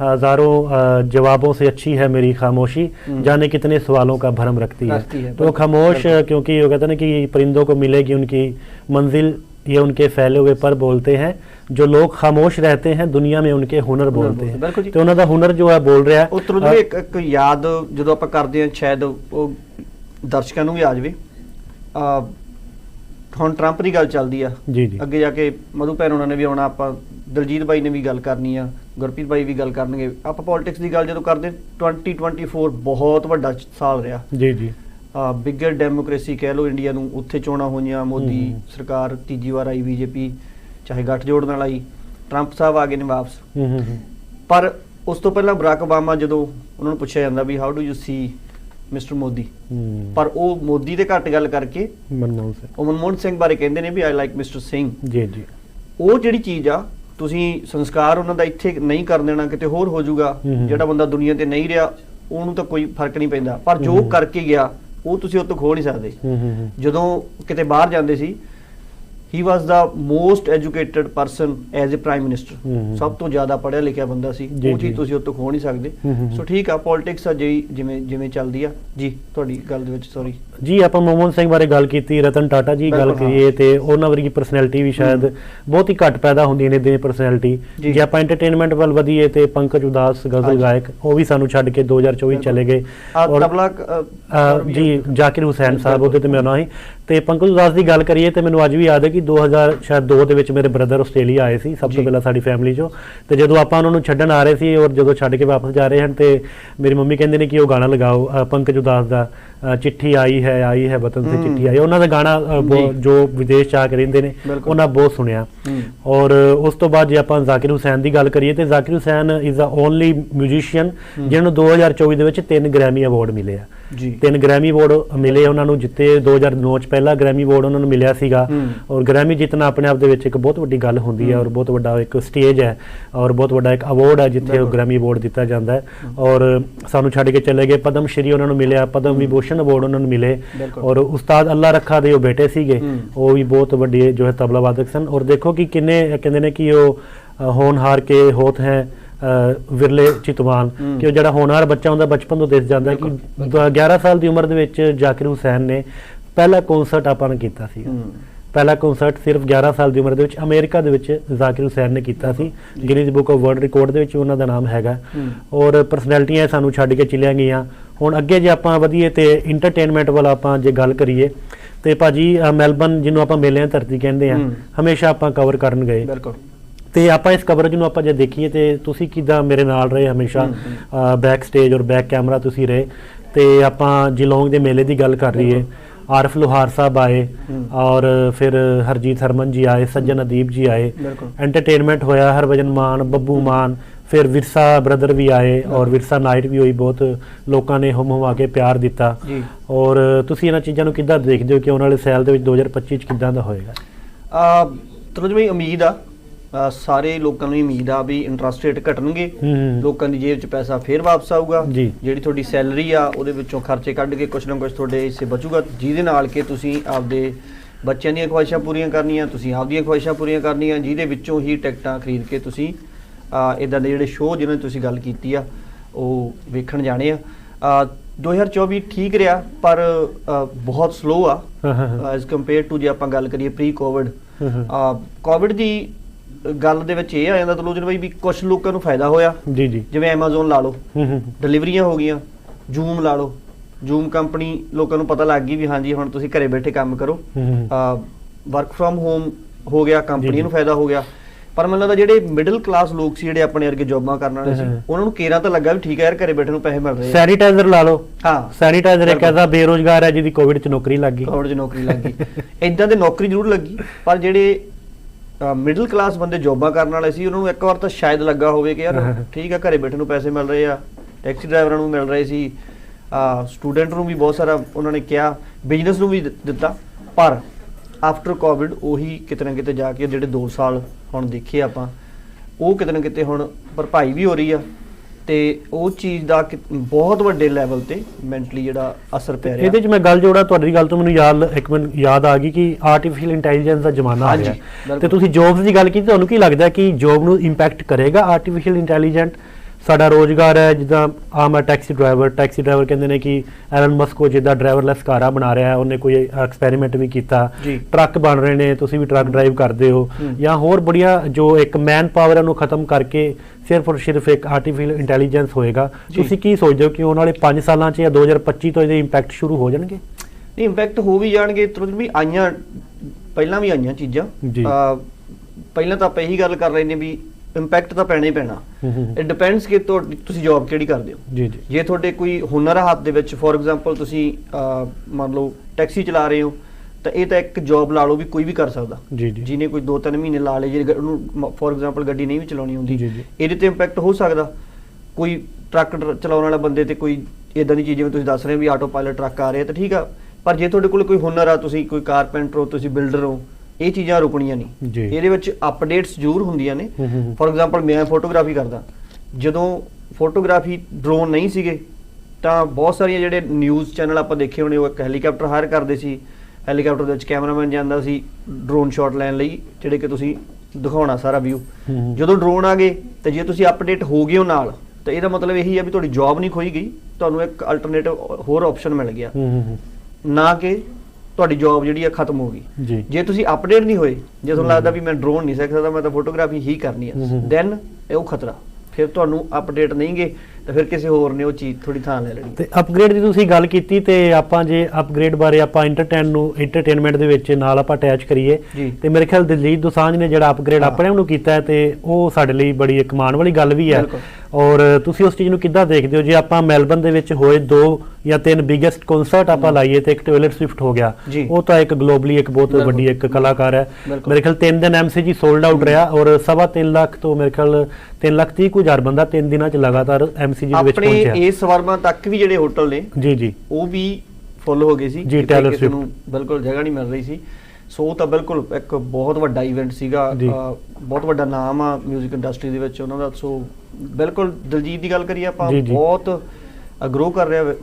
हजारों अ, जवाबों से अच्छी है मेरी खामोशी हम्म। जाने कितने सवालों का भरम रखती है रखती है, तो बिल्कुल, खामोश बिल्कुल। क्योंकि वो कहते हैं ना कि परिंदों को मिलेगी उनकी मंजिल ये उनके फैले हुए पर बोलते हैं जो लोग खामोश रहते हैं दुनिया में उनके हुनर बोलते हैं बिल्कुल जी। तो उन्होंने हुनर जो है बोल रहा है ਉਹ ਤਰ੍ਹਾਂ अ, ਦੀ ਇੱਕ ਇੱਕ ਯਾਦ ਜਦੋਂ ਆਪਾਂ ਕਰਦੇ ਹਾਂ ਸ਼ਾਇਦ ਉਹ ਦਰਸ਼ਕਾਂ ਨੂੰ ਵੀ ਆ ਜਾਵੇ ਆ ਹੁਣ ਟਰੰਪ ਦੀ ਗੱਲ ਚੱਲਦੀ ਆ ਜੀ ਜੀ ਅੱਗੇ ਜਾ ਕੇ ਮਧੂ ਭੈਣ ਉਹਨਾਂ ਨੇ ਵੀ ਆਉਣਾ ਆਪਾਂ ਦਲਜੀਤ ਬਾਈ ਨੇ ਵੀ ਗੱਲ ਕਰਨੀ ਆ ਗੁਰਪ੍ਰੀਤ ਬਾਈ ਵੀ ਗੱਲ ਕਰਨਗੇ ਆਪਾਂ ਪੋਲਿਟਿਕਸ ਦੀ ਗੱਲ ਜਦੋਂ ਕਰਦੇ 2024 ਬਹੁਤ ਵੱਡਾ ਸਾਲ ਰਿਹਾ ਜੀ ਜੀ ਬਿਗਰ ਡੈਮੋਕ੍ਰੇਸੀ ਕਹਿ ਲੋ ਇੰਡੀਆ ਨੂੰ ਉੱਥੇ ਚੋਣਾਂ ਹੋਈਆਂ ਮੋਦੀ ਸਰਕਾਰ ਤੀਜੀ ਵਾਰ ਆਈ ਬੀਜੇਪੀ ਚਾਹੇ ਗੱਠ ਜੋੜ ਨਾਲ ਆਈ ਟਰੰਪ ਸਾਹਿਬ ਆ ਗਏ ਨੇ ਵਾਪਸ। ਪਰ ਉਸ ਤੋਂ ਪਹਿਲਾਂ ਬਰਾਕ ਓਬਾਮਾ ਜਦੋਂ ਉਹਨਾਂ ਨੂੰ ਪੁੱਛਿਆ ਜਾਂਦਾ ਵੀ how do you see mister Modi ਪਰ ਉਹ ਮੋਦੀ ਦੇ ਘੱਟ ਗੱਲ ਕਰਕੇ ਮਨਮੋਹਨ ਸਿੰਘ। ਉਹ ਮਨਮੋਹਨ ਸਿੰਘ ਬਾਰੇ ਕਹਿੰਦੇ ਨੇ ਵੀ I like mister Singh ji ji. ਉਹ ਜਿਹੜੀ ਚੀਜ਼ ਆ ਤੁਸੀਂ ਸੰਸਕਾਰ ਉਹਨਾਂ ਦਾ ਇੱਥੇ ਨਹੀਂ ਕਰ ਦੇਣਾ ਕਿਤੇ ਹੋਰ ਹੋ ਜਾਊਗਾ। ਜਿਹੜਾ ਬੰਦਾ ਦੁਨੀਆ ਤੇ ਨਹੀਂ ਰਿਹਾ ਉਹਨੂੰ ਤਾਂ ਕੋਈ ਫ਼ਰਕ ਨਹੀਂ ਪੈਂਦਾ। ਪਰ ਜੋ ਕਰਕੇ ਗਿਆ ਉਹ ਤੁਸੀਂ ਉਹ ਤੋਂ ਖੋ ਨਹੀਂ ਸਕਦੇ। ਜਦੋਂ ਕਿਤੇ ਬਾਹਰ ਜਾਂਦੇ ਸੀ he was the most educated person as a prime minister. ਸਭ ਤੋਂ ਜ਼ਿਆਦਾ ਪੜ੍ਹਿਆ ਲਿਖਿਆ ਬੰਦਾ ਸੀ। ਉਹ ਚੀਜ਼। ਤੁਸੀਂ ਉਹ ਤੋਂ ਖੋ ਨਹੀਂ ਸਕਦੇ। ਸੋ ਠੀਕ ਆ ਪੋਲਿਟਿਕਸ ਆ ਜਿਵੇਂ ਜਿਵੇਂ ਚੱਲਦੀ ਆ। ਜੀ ਤੁਹਾਡੀ ਗੱਲ ਦੇ ਵਿੱਚ ਸੌਰੀ ਜੀ ਆਪਾਂ ਮਨਮੋਹਨ ਸਿੰਘ ਬਾਰੇ ਗੱਲ ਕੀਤੀ ਰਤਨ ਟਾਟਾ ਜੀ ਗੱਲ। ਕਰੀਏ ਤੇ ਉਹਨਾਂ ਵਰਗੀ ਪਰਸਨੈਲਿਟੀ ਵੀ ਸ਼ਾਇਦ ਬਹੁਤ ਹੀ ਘੱਟ ਪੈਦਾ ਹੁੰਦੀਆਂ ਨੇ ਦੇ ਪਰਸਨੈਲਿਟੀ ਜੀ। ਆਪਾਂ ਐਂਟਰਟੇਨਮੈਂਟ ਵੱਲ ਵਧੀਏ ਤੇ ਪੰਕਜ ਉਦਾਸ ਗਜ਼ਲ। ਗਾਇਕ ਉਹ ਵੀ ਸਾਨੂੰ ਛੱਡ ਕੇ 2024 ਚਲੇ ਗਏ। ਔਰ- ਤਬਲਾ ਜੀ ਜ਼ਾਕਿਰ ਹੁਸੈਨ ਸਾਹਿਬ ਉਹਦੇ ਤੇ ਮੈਂ ਨਾ ਹੀ ਤੇ ਪੰਕਜ ਉਦਾਸ ਦੀ ਗੱਲ ਕਰੀਏ ਤੇ ਮੈਨੂੰ ਅੱਜ ਵੀ ਯਾਦ ਹੈ ਕਿ 2000 ਸ਼ਾਇਦ 2 ਦੇ ਵਿੱਚ ਮੇਰੇ ਬ੍ਰਦਰ ਆਸਟ੍ਰੇਲੀਆ ਆਏ ਸੀ ਸਭ। ਤੋਂ ਪਹਿਲਾਂ ਸਾਡੀ ਫੈਮਿਲੀ ਚੋਂ ਤੇ ਜਦੋਂ ਆਪਾਂ ਉਹਨਾਂ ਨੂੰ ਛੱਡਣ ਆ ਰਹੇ ਸੀ ਔਰ ਜਦੋਂ ਛੱਡ ਕੇ ਵਾਪਸ ਜਾ ਰਹੇ ਹਨ ਤੇ ਮੇਰੀ ਮੰਮੀ ਕਹਿੰਦੇ ਨੇ ਕਿ ਉਹ ਗਾਣਾ ਲਗਾਓ ਪੰਕਜ ਉਦਾਸ ਦਾ ਚਿੱਠੀ ਆਈ ਹੈ ਆਈ ਹੈ ਵਤਨ ਸੇ। ਚਿੱਠੀ ਆਈ ਉਹਨਾਂ ਦਾ ਗਾਣਾ ਜੀ। ਵਿਦੇਸ਼ ਚ ਆ ਕੇ ਰਹਿੰਦੇ ਨੇ। ਉਹਨਾਂ ਬਹੁਤ ਸੁਣਿਆ ਔਰ ਉਸ ਤੋਂ ਬਾਅਦ ਜੇ ਆਪਾਂ ਜ਼ਾਕਿਰ ਹੁਸੈਨ ਦੀ ਗੱਲ ਕਰੀਏ ਤੇ Zakir Hussain is the only musician. ਜਿਹਨੂੰ 2024 ਦੇ ਵਿੱਚ ਤਿੰਨ ਗ੍ਰੈਮੀ ਅਵਾਰਡ ਮਿਲੇ ਆ ਤਿੰਨ ਗ੍ਰੈਮੀ ਅਵਾਰਡ ਮਿਲੇ ਉਹਨਾਂ ਨੂੰ ਜਿੱਤੇ 2009 ਚ ਪਹਿਲਾ ਗ੍ਰੈਮੀ ਅਵਾਰਡ ਉਹਨਾਂ ਨੂੰ ਮਿਲਿਆ ਸੀਗਾ। ਔਰ ਗ੍ਰੈਮੀ ਜਿੱਤਣਾ ਆਪਣੇ ਆਪ ਦੇ ਵਿੱਚ ਇੱਕ ਬਹੁਤ ਵੱਡੀ ਗੱਲ ਹੁੰਦੀ ਹੈ। ਔਰ ਬਹੁਤ ਵੱਡਾ ਇੱਕ ਸਟੇਜ ਹੈ ਔਰ ਬਹੁਤ ਵੱਡਾ ਇੱਕ ਅਵਾਰਡ ਹੈ ਜਿੱਥੇ ਉਹ। ਗ੍ਰੈਮੀ ਅਵਾਰਡ ਦਿੱਤਾ ਜਾਂਦਾ ਹੈ ਔਰ ਸਾਨੂੰ ਛੱਡ ਕੇ ਚਲੇ ਗਏ ਪਦਮ ਸ਼੍ਰੀ ਉਹਨਾਂ ਨੂੰ ਮਿਲਿਆ ਪਦਮ ਵਿਭੂਸ਼ਣ ਅਵਾਰਡ ਉਹਨਾਂ ਨੂੰ ਮਿਲੇ। ਔਰ ਉਸਤਾਦ ਅੱਲਾ ਰੱਖਾ ਦੇ ਉਹ ਬੇਟੇ ਸੀਗੇ। ਉਹ ਵੀ ਬਹੁਤ ਵੱਡੇ ਜੋ ਹੈ ਤਬਲਾ ਵਾਦਕ ਸਨ। ਔਰ ਦੇਖੋ ਕਿ ਕਿੰਨੇ ਕਹਿੰਦੇ ਨੇ ਕਿ ਉਹ ਹੋਣਹਾਰ ਕੇ ਹੋਤ ਹੈ ਵਿਰਲੇ ਚਿਤਵਾਨ। ਕਿ ਉਹ ਜਿਹੜਾ ਹੋਣਹਾਰ ਬੱਚਾ ਹੁੰਦਾ ਬਚਪਨ ਤੋਂ ਦਿਸ ਜਾਂਦਾ। ਕਿ ਬਿਲਕੁਲ, ਦ- 11 ਸਾਲ ਦੀ ਉਮਰ ਦੇ ਵਿੱਚ ਜ਼ਾਕਿਰ ਹੁਸੈਨ ਨੇ ਪਹਿਲਾ ਕਨਸਰਟ ਆਪਾਂ ਨੇ ਕੀਤਾ ਸੀ ਪਹਿਲਾ ਕਨਸਰਟ ਸਿਰਫ 11 ਸਾਲ ਦੀ ਉਮਰ ਦੇ ਵਿੱਚ ਅਮਰੀਕਾ ਦੇ ਵਿੱਚ ਜ਼ਾਕਿਰ ਹੁਸੈਨ ਨੇ ਕੀਤਾ ਸੀ। Guinness book of world record ਦੇ ਵਿੱਚ ਉਹਨਾਂ ਦਾ ਨਾਮ ਹੈਗਾ। ਔਰ ਪਰਸਨੈਲਿਟੀਆਂ ਸਾਨੂੰ ਛੱਡ ਕੇ ਚਲੀਆਂ ਗਈਆਂ। ਹੁਣ ਅੱਗੇ ਜੇ ਆਪਾਂ ਵਧੀਏ ਤੇ ਇੰਟਰਟੇਨਮੈਂਟ ਵੱਲ ਆਪਾਂ ਜੇ ਗੱਲ ਕਰੀਏ ਤੇ ਭਾਜੀ ਮੈਲਬਨ ਜਿਹਨੂੰ ਆਪਾਂ ਮੇਲਿਆਂ ਧਰਤੀ ਕਹਿੰਦੇ ਆ ਹੂੰ। ਹਮੇਸ਼ਾ ਆਪਾਂ ਕਵਰ ਕਰਨ ਗਏ। ਬਿਲਕੁਲ। ਤੇ ਆਪਾਂ ਇਸ ਕਵਰੇਜ ਨੂੰ ਆਪਾਂ ਜੇ ਦੇਖੀਏ ਤੇ ਤੁਸੀਂ ਕਿਦਾਂ ਮੇਰੇ ਨਾਲ ਰਹੇ ਹਮੇਸ਼ਾ ਹੂੰ, ਬੈਕ ਸਟੇਜ ਔਰ ਬੈਕ ਕੈਮਰਾ ਤੁਸੀਂ ਰਹੇ ਤੇ ਆਪਾਂ ਜਿਲੋਂਗ ਦੇ ਮੇਲੇ ਦੀ ਗੱਲ ਕਰ ਰਹੀਏ ਆਰਫ ਲੋਹਾਰ ਸਾਹਿਬ ਆਏ ਹੂੰ। ਔਰ ਫਿਰ ਹਰਜੀਤ ਹਰਮਨ ਜੀ ਆਏ ਸੱਜਣ ਅਦੀਪ ਜੀ ਆਏ। ਐਂਟਰਟੇਨਮੈਂਟ ਹੋਇਆ ਹਰਭਜਨ ਮਾਨ ਬੱਬੂ ਮਾਨ ਫਿਰ ਵਿਰਸਾ ਬ੍ਰਦਰ ਵੀ ਆਏ ਔਰ ਵਿਰਸਾ ਨਾਈਟ ਵੀ ਹੋਈ ਬਹੁਤ ਲੋਕਾਂ ਨੇ ਹਮ ਹਮਾ ਕੇ ਪਿਆਰ ਦਿੱਤਾ। ਔਰ ਤੁਸੀਂ ਇਹਨਾਂ ਚੀਜ਼ਾਂ ਨੂੰ ਕਿੱਦਾਂ ਦੇਖਦੇ ਹੋ ਕਿ ਆਉਣ ਵਾਲੇ ਸਾਲ ਦੇ ਵਿੱਚ 2025 ਚ ਕਿੱਦਾਂ ਦਾ ਹੋਏਗਾ? ਆ ਤਰਜ ਵੀ ਉਮੀਦ ਆ ਸਾਰੇ ਲੋਕਾਂ ਨੂੰ ਉਮੀਦ ਆ ਵੀ ਇੰਟਰਸਟ ਰੇਟ ਘਟਣਗੇ। ਲੋਕਾਂ ਦੀ ਜੇਬ 'ਚ ਪੈਸਾ ਫੇਰ ਵਾਪਸ ਆਊਗਾ। ਜਿਹੜੀ ਤੁਹਾਡੀ ਸੈਲਰੀ ਆ ਉਹਦੇ ਵਿੱਚੋਂ ਖਰਚੇ ਕੱਢ ਕੇ ਕੁਝ ਨਾ ਕੁਝ ਤੁਹਾਡੇ ਹਿੱਸੇ ਬਚੂਗਾ ਜਿਹਦੇ ਨਾਲ ਕਿ ਤੁਸੀਂ ਆਪਦੇ ਬੱਚਿਆਂ ਦੀਆਂ ਖੁਆਇਸ਼ਾਂ ਪੂਰੀਆਂ ਕਰਨੀਆਂ ਤੁਸੀਂ ਆਪਦੀਆਂ ਖੁਆਇਸ਼ਾਂ ਪੂਰੀਆਂ ਕਰਨੀਆਂ ਜਿਹਦੇ ਵਿੱਚੋਂ ਹੀ ਟਿਕਟਾਂ ਖਰੀਦ ਕੇ ਤੁਸੀਂ ਇਦਾਂ ਦੇ ਜਿਹੜੇ ਸ਼ੋਅ ਜਿਨ੍ਹਾਂ ਦੀ ਤੁਸੀਂ ਗੱਲ ਕੀਤੀ ਆ ਉਹ ਵੇਖਣ ਜਾਣੇ ਆ। ਅਹ 2024 ਠੀਕ ਰਿਹਾ ਪਰ ਬਹੁਤ ਸਲੋ ਆ। ਐਜ਼ ਕੰਪੇਅਰ ਟੂ ਜੇ ਆਪਾਂ ਗੱਲ ਕਰੀਏ ਪ੍ਰੀ ਕੋਵਿਡ। ਕੋਵਿਡ ਦੀ ਗੱਲ ਦੇ ਵਿੱਚ ਇਹ ਆ ਜਾਂਦਾ ਤਲੋਜਨ ਬਾਈ ਵੀ ਕੁਝ ਲੋਕਾਂ ਨੂੰ ਫਾਇਦਾ ਹੋਇਆ। ਜੀ ਜੀ। ਜਿਵੇਂ Amazon ਲਾ ਲਓ ਡਿਲੀਵਰੀਆਂ ਹੋ ਗਈਆਂ Zoom ਲਾ ਲਓ Zoom ਕੰਪਨੀ ਲੋਕਾਂ ਨੂੰ ਪਤਾ ਲੱਗ ਗਈ ਵੀ ਹਾਂਜੀ ਹੁਣ ਤੁਸੀਂ ਘਰੇ ਬੈਠੇ ਕੰਮ ਕਰੋ। ਵਰਕ ਫਰਮ ਹੋਮ ਹੋ ਗਿਆ ਕੰਪਨੀ। ਨੂੰ ਫਾਇਦਾ ਹੋ ਗਿਆ। ਪਰ ਮੈਨੂੰ ਲੱਗਦਾ ਜਿਹੜੇ ਮਿਡਲ ਕਲਾਸ ਲੋਕ ਸੀ ਜਿਹੜੇ ਆਪਣੇ ਵਰਗੇ ਜੌਬਾਂ ਕਰਨ ਵਾਲੇ ਸੀ। ਉਹਨਾਂ ਨੂੰ ਕੇਰਾਂ ਤਾਂ ਲੱਗਾ ਵੀ ਠੀਕ ਹੈ ਯਾਰ ਘਰੇ ਬੈਠੇ ਨੂੰ ਪੈਸੇ ਮਿਲ ਰਹੇ ਆ। ਸੈਨੀਟਾਈਜ਼ਰ ਲਾ ਲਓ। ਹਾਂ। ਸੈਨੀਟਾਈਜ਼ਰ ਇੱਕ। ਐਸਾ ਬੇਰੋਜ਼ਗਾਰ ਹੈ ਜਿਹਦੀ ਕੋਵਿਡ ਚ ਨੌਕਰੀ ਲੱਗ ਗਈ। ਕੋਵਿਡ 'ਚ ਨੌਕਰੀ ਲੱਗ ਗਈ। ਇਦਾਂ ਦੇ ਨੌਕਰੀ ਜ਼ਰੂਰ ਲੱਗੀ ਪਰ ਜਿਹੜੇ ਮਿਡਲ ਕਲਾਸ ਬੰਦੇ ਜੌਬਾਂ ਕਰਨ ਵਾਲੇ ਸੀ ਉਹਨਾਂ ਨੂੰ ਇੱਕ ਵਾਰ ਤਾਂ ਸ਼ਾਇਦ ਲੱਗਾ ਹੋਵੇ ਕਿ ਯਾਰ ਠੀਕ ਆ ਘਰੇ ਬੈਠੇ ਨੂੰ ਪੈਸੇ ਮਿਲ ਰਹੇ ਆ ਟੈਕਸੀ ਡਰਾਈਵਰਾਂ ਨੂੰ ਮਿਲ ਰਹੇ ਸੀ ਸਟੂਡੈਂਟ ਨੂੰ ਵੀ ਬਹੁਤ ਸਾਰਾ ਉਹਨਾਂ ਨੇ ਕਿਹਾ ਬਿਜ਼ਨਸ ਨੂੰ ਵੀ ਦਿੱਤਾ ਪਰ ਆਫਟਰ ਕੋਵਿਡ ਉਹੀ ਕਿਤੇ ਨਾ ਕਿਤੇ ਜਾ ਕੇ ਜਿਹੜੇ 2 ਸਾਲ ਹੁਣ ਦੇਖੇ ਆਪਾਂ ਉਹ ਕਿਤੇ ਨਾ ਕਿਤੇ ਹੁਣ ਭਰਪਾਈ ਵੀ ਹੋ ਰਹੀ ਆ ਤੇ ਉਹ ਚੀਜ਼ ਦਾ ਬਹੁਤ ਵੱਡੇ ਲੈਵਲ ਤੇ ਮੈਂਟਲੀ ਜਿਹੜਾ ਅਸਰ ਪੈ ਰਿਹਾ। ਇਹਦੇ ਚ ਮੈਂ ਗੱਲ ਜੋੜਾ ਤੁਹਾਡੀ ਗੱਲ ਤੋਂ ਮੈਨੂੰ ਯਾਦ ਇੱਕ ਮਿੰਟ ਯਾਦ ਆ ਗਈ ਕਿ ਆਰਟੀਫੀਸ਼ੀਅਲ ਇੰਟੈਲੀਜੈਂਸ ਦਾ ਜ਼ਮਾਨਾ ਆ ਗਿਆ। ਤੇ ਤੁਸੀਂ ਜੌਬਸ ਦੀ ਗੱਲ ਕੀਤੀ ਤੁਹਾਨੂੰ ਕੀ ਲੱਗਦਾ ਕਿ ਜੌਬ ਨੂੰ ਇੰਪੈਕਟ ਕਰੇਗਾ ਆਰਟੀਫੀਸ਼ੀਅਲ ਇੰਟੈਲੀਜੈਂਟ ਸਾਡਾ ਰੋਜ਼ਗਾਰ ਹੈ ਜਿੱਦਾਂ ਆਮ ਟੈਕਸੀ ਡਰਾਈਵਰ ਟੈਕਸੀ ਡਰਾਈਵਰ ਕਹਿੰਦੇ ਨੇ ਕਿ ਐਲਨ ਮਸਕ ਉਹ ਜਿੱਦਾਂ ਡਰਾਈਵਰਲੈਸ ਕਾਰਾਂ ਬਣਾ ਰਿਹਾ ਹੈ ਉਹਨੇ ਕੋਈ ਐਕਸਪੈਰੀਮੈਂਟ ਵੀ ਕੀਤਾ। ਟਰੱਕ ਬਣ ਰਹੇ ਨੇ ਤੁਸੀਂ ਵੀ ਟਰੱਕ ਡਰਾਈਵ ਕਰਦੇ ਹੋ। ਜਾਂ ਹੋਰ ਬੜੀਆਂ ਜੋ ਇੱਕ ਮੈਨ ਪਾਵਰ ਉਹਨੂੰ ਖਤਮ ਕਰਕੇ ਸਿਰਫ ਔਰ ਸਿਰਫ ਇੱਕ ਆਰਟੀਫੀਸ਼ੀਅਲ ਇੰਟੈਲੀਜੈਂਸ ਹੋਏਗਾ। ਤੁਸੀਂ ਕੀ ਸੋਚਦੇ ਹੋ ਕਿ ਆਉਣ ਵਾਲੇ 5 ਸਾਲਾਂ 'ਚ ਜਾਂ 2025 ਤੋਂ ਇਹਦੇ ਇੰਪੈਕਟ ਸ਼ੁਰੂ ਹੋ ਜਾਣਗੇ ਨਹੀਂ ਇੰਪੈਕਟ ਹੋ ਵੀ ਜਾਣਗੇ ਤੁਰੰਤ ਵੀ ਆਈਆਂ ਪਹਿਲਾਂ ਵੀ ਆਈਆਂ ਚੀਜ਼ਾਂ ਪਹਿਲਾਂ ਤਾਂ ਆਪਾਂ ਇਹੀ ਗੱਲ ਕਰ ਰਹੇ ਨੇ ਵੀ ਇੰਪੈਕਟ ਤਾਂ ਪੈਣਾ ਹੀ ਪੈਣਾ। ਇਟ ਡਿਪੈਂਡਸ ਕਿ ਤੁਸੀਂ ਜੌਬ ਕਿਹੜੀ ਕਰਦੇ ਹੋ। ਜੀ ਜੀ। ਜੇ ਤੁਹਾਡੇ ਕੋਈ ਹੁਨਰ ਆ ਹੱਥ ਦੇ ਵਿੱਚ ਫੋਰ ਐਗਜ਼ਾਮਪਲ ਤੁਸੀਂ ਮੰਨ ਲਓ ਟੈਕਸੀ ਚਲਾ ਰਹੇ ਹੋ ਤਾਂ ਇਹ ਤਾਂ ਇੱਕ ਜੌਬ ਲਾ ਲਓ ਵੀ ਕੋਈ ਵੀ ਕਰ ਸਕਦਾ। ਜੀ ਜੀ। ਜਿਹਨੇ ਕੋਈ 2-3 ਮਹੀਨੇ ਲਾ ਲਏ ਜੇ ਉਹਨੂੰ ਫੋਰ ਐਗਜ਼ਾਮਪਲ ਗੱਡੀ ਨਹੀਂ ਵੀ ਚਲਾਉਣੀ ਹੁੰਦੀ। ਇਹਦੇ ਤੇ ਇੰਪੈਕਟ ਹੋ ਸਕਦਾ। ਕੋਈ ਟਰੱਕ ਚਲਾਉਣ ਵਾਲਾ ਬੰਦੇ ਤੇ ਕੋਈ ਇਦਾਂ ਦੀ ਚੀਜ਼ ਜਿਵੇਂ ਤੁਸੀਂ ਦੱਸ ਰਹੇ ਹੋ ਵੀ ਆਟੋ ਪਾਇਲਟ ਟਰੱਕ ਆ ਰਹੇ ਤਾਂ ਠੀਕ ਆ। ਪਰ ਜੇ ਤੁਹਾਡੇ ਕੋਲ ਕੋਈ ਹੁਨਰ ਆ ਤੁਸੀਂ ਕੋਈ ਕਾਰਪੈਂਟਰ ਹੋ ਤੁਸੀਂ ਬਿਲਡਰ ਹੋ ਇਹ ਚੀਜ਼ਾਂ ਰੁਕਣੀਆਂ ਨਹੀਂ। ਇਹਦੇ ਵਿੱਚ ਅਪਡੇਟਸ ਜ਼ਰੂਰ ਹੁੰਦੀਆਂ ਨੇ। ਫੋਰ ਐਗਜ਼ਾਮਪਲ ਮੈਂ ਫੋਟੋਗ੍ਰਾਫੀ ਕਰਦਾ ਜਦੋਂ ਫੋਟੋਗ੍ਰਾਫੀ ਡਰੋਨ ਨਹੀਂ ਸੀਗੇ ਤਾਂ ਬਹੁਤ ਸਾਰੀਆਂ ਜਿਹੜੇ ਨਿਊਜ਼ ਚੈਨਲ ਆਪਾਂ ਦੇਖੇ ਹੋਣੇ ਉਹ ਇੱਕ ਹੈਲੀਕਾਪਟਰ ਹਾਇਰ ਕਰਦੇ ਸੀ ਹੈਲੀਕਾਪਟਰ ਦੇ ਵਿੱਚ ਕੈਮਰਾਮੈਨ ਜਾਂਦਾ ਸੀ ਡਰੋਨ ਸ਼ਾਟ ਲੈਣ ਲਈ ਜਿਹੜੇ ਕਿ ਤੁਸੀਂ ਦਿਖਾਉਣਾ ਸਾਰਾ ਵਿਊ। ਜਦੋਂ ਡਰੋਨ ਆ ਗਏ ਤੇ ਜੇ ਤੁਸੀਂ ਅਪਡੇਟ ਹੋ ਗਏ ਹੋ ਨਾਲ ਤਾਂ ਇਹਦਾ ਮਤਲਬ ਇਹੀ ਹੈ ਵੀ ਤੁਹਾਡੀ ਜੌਬ ਨਹੀਂ ਖੋਈ ਗਈ ਤੁਹਾਨੂੰ ਇੱਕ ਅਲਟਰਨੇਟਿਵ ਹੋਰ ਆਪਸ਼ਨ ਮਿਲ ਗਿਆ। ਨਾ ਕਿ ਤੁਹਾਡੀ ਜੌਬ ਜਿਹੜੀ ਆ ਖਤਮ ਹੋ ਗਈ ਜੀ ਤੁਸੀਂ ਅਪਡੇਟ ਨਹੀਂ ਹੋਏ ਜੇ ਤੁਹਾਨੂੰ ਲੱਗਦਾ ਵੀ ਮੈਂ ਡਰੋਨ ਨਹੀਂ ਸਿੱਖ ਸਕਦਾ ਮੈਂ ਤਾਂ ਫੋਟੋਗ੍ਰਾਫੀ ਹੀ ਕਰਨੀ ਹਮ। ਦੈਨ ਇਹ ਉਹ ਖਤਰਾ ਫਿਰ ਤੁਹਾਨੂੰ ਅਪਡੇਟ ਨਹੀਂ ਗਏ ਤਾਂ ਫਿਰ ਕਿਸੇ ਹੋਰ ਨੇ ਉਹ ਚੀਜ਼ ਥੋੜੀ ਥਾਂ ਲੈ ਲੈਣੀ ਤੇ ਅਪਗ੍ਰੇਡ ਦੀ ਤੁਸੀਂ ਗੱਲ ਕੀਤੀ ਤੇ ਆਪਾਂ ਜੇ ਅਪਗ੍ਰੇਡ ਬਾਰੇ ਆਪਾਂ ਐਂਟਰਟੇਨ ਨੂੰ ਐਂਟਰਟੇਨਮੈਂਟ ਦੇ ਵਿੱਚ ਨਾਲ ਆਪਾਂ ਅਟੈਚ ਕਰੀਏ। ਤੇ ਮੇਰੇ ਖਿਆਲ ਦਿਲਜੀਤ ਦੋਸਾਂਝ ਨੇ ਜਿਹੜਾ ਅਪਗ੍ਰੇਡ। ਆਪਣੇ ਆਪ ਨੂੰ ਕੀਤਾ ਤੇ ਉਹ ਸਾਡੇ ਲਈ ਬੜੀ ਇੱਕ ਮਾਣ ਵਾਲੀ ਗੱਲ ਵੀ ਹੈ। ਔਰ ਤੁਸੀਂ ਉਸ ਚੀਜ਼ ਨੂੰ ਕਿੱਦਾਂ ਦੇਖਦੇ ਹੋ ਜੇ ਆਪਾਂ ਮੈਲਬਨ ਦੇ ਵਿੱਚ ਹੋਏ ਦੋ ਜਾਂ ਤਿੰਨ ਬਿਗੇਸਟ ਕਨਸਰਟ ਆਪਾਂ ਲਾਈਏ ਤੇ ਇੱਕ ਟੇਲਰ ਸਵਿਫਟ ਹੋ ਗਿਆ। ਉਹ ਤਾਂ ਇੱਕ ਗਲੋਬਲੀ ਇੱਕ ਬਹੁਤ। ਵੱਡੀ ਇੱਕ ਕਲਾਕਾਰ ਹੈ। ਮੇਰੇ ਖਿਆਲ 3 ਦਿਨ ਐਮਸੀਜੀ ਸੋਲਡ ਆਊਟ ਰਿਹਾ ਔਰ ਸਵਾ ਤਿੰਨ ਲੱਖ ਤੋਂ ਮੇਰੇ ਖਿਆਲ 3 ਲੱਖ 30 ਕੁ ਹਜ਼ਾਰ ਬੰਦਾ 3 ਦਿਨਾਂ ਚ ਲਗਾਤਾਰ ਐਮਸੀਜੀ ਦੇ ਵਿੱਚ ਆਪਣੇ ਪਹੁੰਚਿਆ ਇਸ ਵਰਮਾ ਤੱਕ ਵੀ ਜਿਹੜੇ ਹੋਟਲ ਨੇ ਜੀ ਜੀ ਉਹ ਵੀ ਫੁੱਲ ਹੋ ਗਏ ਸੀ ਜੀ, ਕਿਸੇ Swift। ਨੂੰ ਬਿਲਕੁਲ ਜਗ੍ਹਾ ਨਹੀਂ ਮਿਲ ਰਹੀ ਸੀ ਸੋ ਉਹ ਤਾਂ ਬਿਲਕੁਲ ਇੱਕ ਬਹੁਤ ਵੱਡਾ ਇਵੈਂਟ ਸੀਗਾ ਬਹੁਤ ਵੱਡਾ ਨਾਮ ਆ 뮤직 ਇੰਡਸਟਰੀ ਦੇ ਵਿੱਚ ਉਹਨਾਂ ਦਾ ਸੋ ਬਿਲਕੁਲ ਦਿਲਜੀਤ ਦੀ ਗੱਲ ਕਰੀਏ ਆਪਾਂ। ਬਹੁਤ ਗਰੋ ਕਰ ਰਿਹਾ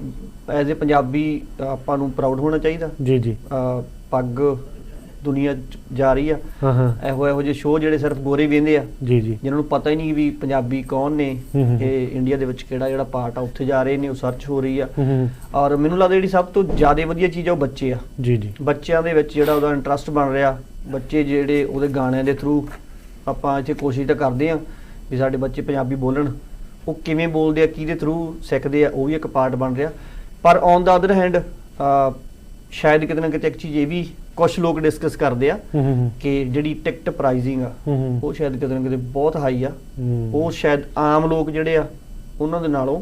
ਐਜ਼ ਅ ਪੰਜਾਬੀ ਆਪਾਂ ਨੂੰ ਪ੍ਰਾਊਡ ਹੋਣਾ ਚਾਹੀਦਾ। ਜੀ ਜੀ। ਪੱਗ ਦੁਨੀਆ ਜਾ ਰਹੀ ਆ। ਹਾਂ ਹਾਂ। ਇਹੋ ਇਹੋ ਜਿਹੇ ਸ਼ੋਅ ਜਿਹੜੇ ਸਿਰਫ ਗੋਰੇ ਵੇਂਦੇ ਆ। ਜੀ ਜੀ। ਜਿਨ੍ਹਾਂ ਨੂੰ ਪਤਾ ਹੀ ਨਹੀਂ ਵੀ ਪੰਜਾਬੀ ਕੌਣ ਨੇ। ਇਹ ਇੰਡੀਆ ਦੇ ਵਿੱਚ ਕਿਹੜਾ ਜਿਹੜਾ ਪਾਰਟ ਆ ਉੱਥੇ ਜਾ ਰਹੇ ਨੇ ਉਹ ਸਰਚ ਹੋ ਰਹੀ ਆ। ਹੂੰ ਹੂੰ ਔਰ ਮੈਨੂੰ ਲੱਗਦਾ ਜਿਹੜੀ ਸਭ ਤੋਂ ਜ਼ਿਆਦਾ ਵਧੀਆ ਚੀਜ਼ ਆ ਉਹ ਬੱਚੇ ਆ। ਜੀ ਜੀ। ਬੱਚਿਆਂ ਦੇ ਵਿੱਚ ਜਿਹੜਾ ਉਹਦਾ ਇੰਟਰਸਟ ਬਣ ਰਿਹਾ ਬੱਚੇ ਜਿਹੜੇ ਉਹਦੇ ਗਾਣਿਆਂ ਦੇ ਥਰੂ ਆਪਾਂ ਇੱਥੇ ਕੋਸ਼ਿਸ਼ ਤਾਂ ਕਰਦੇ ਆ ਵੀ ਸਾਡੇ ਬੱਚੇ ਪੰਜਾਬੀ ਬੋਲਣ। ਉਹ ਕਿਵੇਂ ਬੋਲਦੇ ਆ ਕਿਹਦੇ ਥਰੂ ਸਿੱਖਦੇ ਆ ਉਹ ਵੀ ਇੱਕ ਪਾਰਟ ਬਣ ਰਿਹਾ। ਪਰ ਔਨ ਦਾ ਅਦਰ ਹੈਂਡ ਸ਼ਾਇਦ ਕਿਤੇ ਨਾ ਕਿਤੇ ਇੱਕ ਚੀਜ਼ ਇਹ ਵੀ ਕੁਝ ਲੋਕ ਡਿਸਕਸ ਕਰਦੇ ਆ ਕਿ ਜਿਹੜੀ ਟਿਕਟ ਪ੍ਰਾਈਸਿੰਗ ਆ ਉਹ ਸ਼ਾਇਦ ਕਿਤੇ ਨਾ ਕਿਤੇ ਬਹੁਤ ਹਾਈ ਆ। ਉਹ ਸ਼ਾਇਦ ਆਮ ਲੋਕ ਜਿਹੜੇ ਆ ਉਹਨਾਂ ਦੇ ਨਾਲੋਂ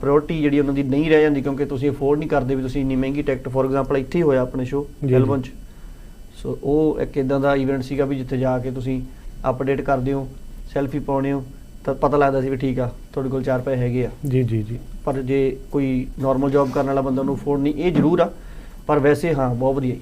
ਪ੍ਰਾਇੋਰਟੀ ਜਿਹੜੀ ਉਹਨਾਂ ਦੀ ਨਹੀਂ ਰਹਿ ਜਾਂਦੀ ਕਿਉਂਕਿ ਤੁਸੀਂ ਅਫੋਰਡ ਨਹੀਂ ਕਰਦੇ ਵੀ ਤੁਸੀਂ ਇੰਨੀ ਮਹਿੰਗੀ ਟਿਕਟ ਫੋਰ ਐਗਜ਼ਾਮਪਲ ਇੱਥੇ ਹੋਇਆ ਆਪਣੇ ਜੀ। ਮੈਲਬਨ ਚ। ਸੋ ਉਹ ਇੱਕ ਇਦਾਂ ਦਾ ਇਵੈਂਟ ਸੀਗਾ ਵੀ ਜਿੱਥੇ ਜਾ ਕੇ ਤੁਸੀਂ ਅਪਡੇਟ ਕਰਦੇ ਹੋ ਸੈਲਫੀ ਪਾਉਣੇ ਹੋ ਤਾਂ ਪਤਾ ਲੱਗਦਾ ਸੀ ਵੀ ਠੀਕ ਆ ਤੁਹਾਡੇ ਕੋਲ 4 ਪੈਸੇ ਹੈਗੇ ਆ। ਜੀ ਜੀ ਜੀ। ਪਰ ਜੇ ਕੋਈ ਨਾਰਮਲ ਜੌਬ ਕਰਨ ਵਾਲਾ ਬੰਦਾ ਉਹਨੂੰ ਅਫੋਰਡ ਨਹੀਂ ਇਹ ਜ਼ਰੂਰ ਆ। ਪਰ ਵੈਸੇ ਹਾਂ ਬਹੁਤ ਵਧੀਆ ਜੀ।